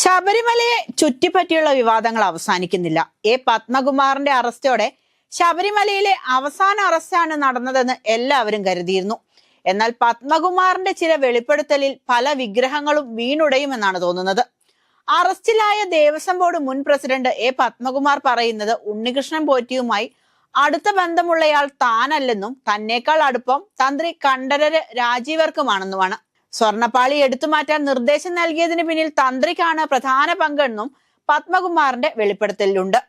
ശബരിമലയെ ചുറ്റിപ്പറ്റിയുള്ള വിവാദങ്ങൾ അവസാനിക്കുന്നില്ല. എ പത്മകുമാറിന്റെ അറസ്റ്റോടെ ശബരിമലയിലെ അവസാന അറസ്റ്റാണ് നടന്നതെന്ന് എല്ലാവരും കരുതിയിരുന്നു. എന്നാൽ പത്മകുമാറിന്റെ ചില വെളിപ്പെടുത്തലിൽ പല വിഗ്രഹങ്ങളും വീണുടയുമെന്നാണ് തോന്നുന്നത്. അറസ്റ്റിലായ ദേവസ്വം ബോർഡ് മുൻ പ്രസിഡന്റ് എ പത്മകുമാർ പറയുന്നത് ഉണ്ണികൃഷ്ണൻ പോറ്റിയുമായി അടുത്ത ബന്ധമുള്ളയാൾ താനല്ലെന്നും തന്നേക്കാൾ അടുപ്പം തന്ത്രി കണ്ഠരര് രാജീവർക്കുമാണെന്നുമാണ്. സ്വർണപ്പാളി എടുത്തു മാറ്റാൻ നിർദ്ദേശം നൽകിയതിന് പിന്നിൽ തന്ത്രിക്കാണ് പ്രധാന പങ്കെന്നും പത്മകുമാറിന്റെ വെളിപ്പെടുത്തലിലുണ്ട്.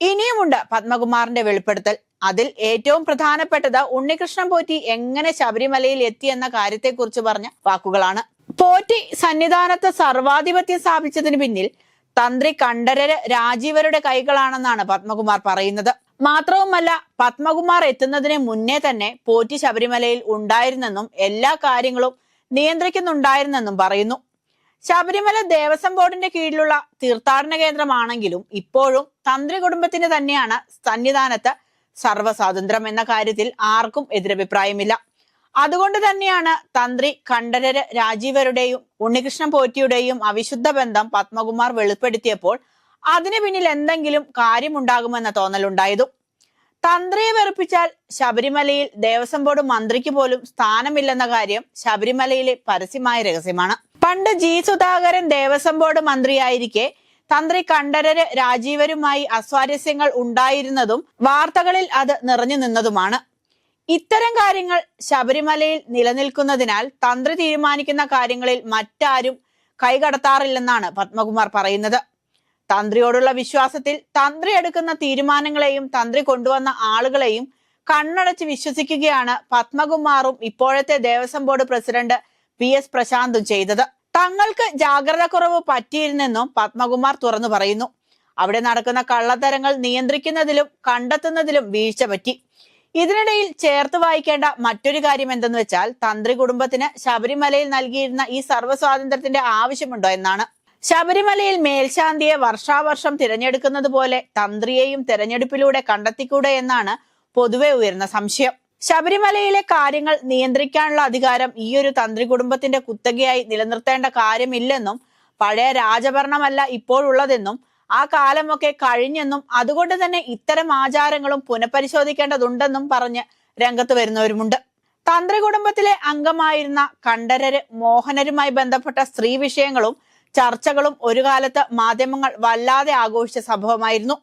ഇനിയുമുണ്ട് പത്മകുമാറിന്റെ വെളിപ്പെടുത്തൽ. അതിൽ ഏറ്റവും പ്രധാനപ്പെട്ടത് ഉണ്ണികൃഷ്ണൻ പോറ്റി എങ്ങനെ ശബരിമലയിൽ എത്തിയെന്ന കാര്യത്തെക്കുറിച്ച് പറഞ്ഞ വാക്കുകളാണ്. പോറ്റി സന്നിധാനത്ത് സർവാധിപത്യം സ്ഥാപിച്ചതിന് പിന്നിൽ തന്ത്രി കണ്ഠരര് രാജീവരുടെ കൈകളാണെന്നാണ് പത്മകുമാർ പറയുന്നത്. മാത്രവുമല്ല പത്മകുമാർ എത്തുന്നതിന് മുന്നേ തന്നെ പോറ്റി ശബരിമലയിൽ ഉണ്ടായിരുന്നെന്നും എല്ലാ കാര്യങ്ങളും നിയന്ത്രിക്കുന്നുണ്ടായിരുന്നെന്നും പറയുന്നു. ശബരിമല ദേവസ്വം ബോർഡിന്റെ കീഴിലുള്ള തീർത്ഥാടന കേന്ദ്രമാണെങ്കിലും ഇപ്പോഴും തന്ത്രി കുടുംബത്തിന് തന്നെയാണ് സന്നിധാനത്ത് സർവസ്വാതന്ത്ര്യം എന്ന കാര്യത്തിൽ ആർക്കും എതിരഭിപ്രായമില്ല. അതുകൊണ്ട് തന്നെയാണ് തന്ത്രി കണ്ഠരര് രാജീവരുടെയും ഉണ്ണികൃഷ്ണൻ പോറ്റിയുടെയും അവിശുദ്ധ ബന്ധം പത്മകുമാർ വെളിപ്പെടുത്തിയപ്പോൾ അതിന് പിന്നിൽ എന്തെങ്കിലും കാര്യമുണ്ടാകുമെന്ന തോന്നലുണ്ടായതും. തന്ത്രിയെ വെറുപ്പിച്ചാൽ ശബരിമലയിൽ ദേവസ്വം ബോർഡ് മന്ത്രിക്ക് പോലും സ്ഥാനമില്ലെന്ന കാര്യം ശബരിമലയിലെ പരസ്യമായ രഹസ്യമാണ്. പണ്ട് ജി സുധാകരൻ ദേവസ്വം ബോർഡ് മന്ത്രിയായിരിക്കെ തന്ത്രി കണ്ഠരര് രാജീവരുമായി അസ്വാരസ്യങ്ങൾ ഉണ്ടായിരുന്നതും വാർത്തകളിൽ അത് നിറഞ്ഞു നിന്നതുമാണ്. ഇത്തരം കാര്യങ്ങൾ ശബരിമലയിൽ നിലനിൽക്കുന്നതിനാൽ തന്ത്രി തീരുമാനിക്കുന്ന കാര്യങ്ങളിൽ മറ്റാരും കൈകടത്താറില്ലെന്നാണ് പത്മകുമാർ പറയുന്നത്. തന്ത്രിയോടുള്ള വിശ്വാസത്തിൽ തന്ത്രി എടുക്കുന്ന തീരുമാനങ്ങളെയും തന്ത്രി കൊണ്ടുവന്ന ആളുകളെയും കണ്ണടച്ച് വിശ്വസിക്കുകയാണ് പത്മകുമാറും ഇപ്പോഴത്തെ Devaswom board president P S പ്രശാന്തും ചെയ്തത്. തങ്ങൾക്ക് ജാഗ്രത കുറവ് പറ്റിയിരുന്നെന്നും പത്മകുമാർ തുറന്നു പറയുന്നു. അവിടെ നടക്കുന്ന കള്ളത്തരങ്ങൾ നിയന്ത്രിക്കുന്നതിലും കണ്ടെത്തുന്നതിലും വീഴ്ച പറ്റി. ഇതിനിടയിൽ ചേർത്ത് വായിക്കേണ്ട മറ്റൊരു കാര്യം എന്തെന്ന് വെച്ചാൽ തന്ത്രി കുടുംബത്തിന് ശബരിമലയിൽ നൽകിയിരുന്ന ഈ സർവസ്വാതന്ത്ര്യത്തിന്റെ ആവശ്യമുണ്ടോ എന്നാണ്. ശബരിമലയിൽ മേൽശാന്തിയെ വർഷാവർഷം തിരഞ്ഞെടുക്കുന്നത് പോലെ തന്ത്രിയെയും തിരഞ്ഞെടുപ്പിലൂടെ കണ്ടെത്തിക്കൂടെ എന്നാണ് പൊതുവെ ഉയർന്ന സംശയം. ശബരിമലയിലെ കാര്യങ്ങൾ നിയന്ത്രിക്കാനുള്ള അധികാരം ഈ ഒരു തന്ത്രി കുടുംബത്തിന്റെ കുത്തകയായി നിലനിർത്തേണ്ട കാര്യമില്ലെന്നും പഴയ രാജഭരണമല്ല ഇപ്പോഴുള്ളതെന്നും ആ കാലമൊക്കെ കഴിഞ്ഞെന്നും അതുകൊണ്ട് തന്നെ ഇത്തരം ആചാരങ്ങളും പുനഃപരിശോധിക്കേണ്ടതുണ്ടെന്നും പറഞ്ഞ് രംഗത്ത് വരുന്നവരുമുണ്ട്. തന്ത്രി കുടുംബത്തിലെ അംഗമായിരുന്ന കണ്ഠരര് മോഹനരുമായി ബന്ധപ്പെട്ട സ്ത്രീ വിഷയങ്ങളും ചർച്ചകളും ഒരു കാലത്ത് മാധ്യമങ്ങൾ വല്ലാതെ ആഘോഷിച്ച സംഭവമായിരുന്നു.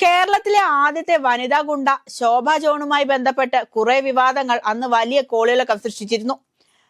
കേരളത്തിലെ ആദ്യത്തെ വനിതാ ഗുണ്ട ശോഭ ജോണുമായി ബന്ധപ്പെട്ട് കുറെ വിവാദങ്ങൾ അന്ന് വലിയ കോളിളക്കം സൃഷ്ടിച്ചിരുന്നു.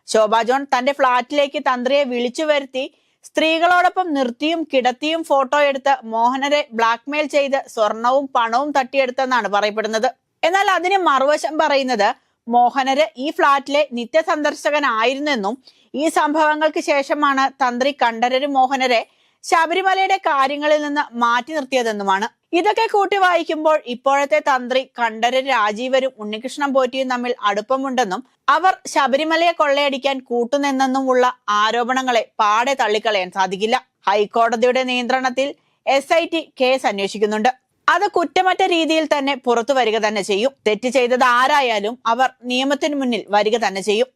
ശോഭ ജോൺ തന്റെ ഫ്ളാറ്റിലേക്ക് തന്ത്രിയെ വിളിച്ചു വരുത്തി സ്ത്രീകളോടൊപ്പം നിർത്തിയും കിടത്തിയും ഫോട്ടോ എടുത്ത് മോഹനരെ ബ്ലാക്ക്മെയിൽ ചെയ്ത് സ്വർണവും പണവും തട്ടിയെടുത്തെന്നാണ് പറയപ്പെടുന്നത്. എന്നാൽ അതിന് മറുവശം പറയുന്നത് മോഹനര് ഈ ഫ്ളാറ്റിലെ നിത്യ സന്ദർശകനായിരുന്നെന്നും ഈ സംഭവങ്ങൾക്ക് ശേഷമാണ് തന്ത്രി കണ്ഠരര് മോഹനരെ ശബരിമലയുടെ കാര്യങ്ങളിൽ നിന്ന് മാറ്റി നിർത്തിയതെന്നുമാണ്. ഇതൊക്കെ കൂട്ടി വായിക്കുമ്പോൾ ഇപ്പോഴത്തെ തന്ത്രി കണ്ഠരര് രാജീവരും ഉണ്ണികൃഷ്ണൻ പോറ്റിയും തമ്മിൽ അടുപ്പമുണ്ടെന്നും അവർ ശബരിമലയെ കൊള്ളയടിക്കാൻ കൂട്ടുനിന്നെന്നുമുള്ള ആരോപണങ്ങളെ പാടെ തള്ളിക്കളയാൻ സാധിക്കില്ല. ഹൈക്കോടതിയുടെ നിയന്ത്രണത്തിൽ എസ് ഐ ടി കേസ് അന്വേഷിക്കുന്നുണ്ട്. അത് കുറ്റമറ്റ രീതിയിൽ തന്നെ പുറത്തു വരിക തന്നെ ചെയ്യും. തെറ്റ് ചെയ്തത് ആരായാലും അവർ നിയമത്തിന് മുന്നിൽ വരിക തന്നെ ചെയ്യും.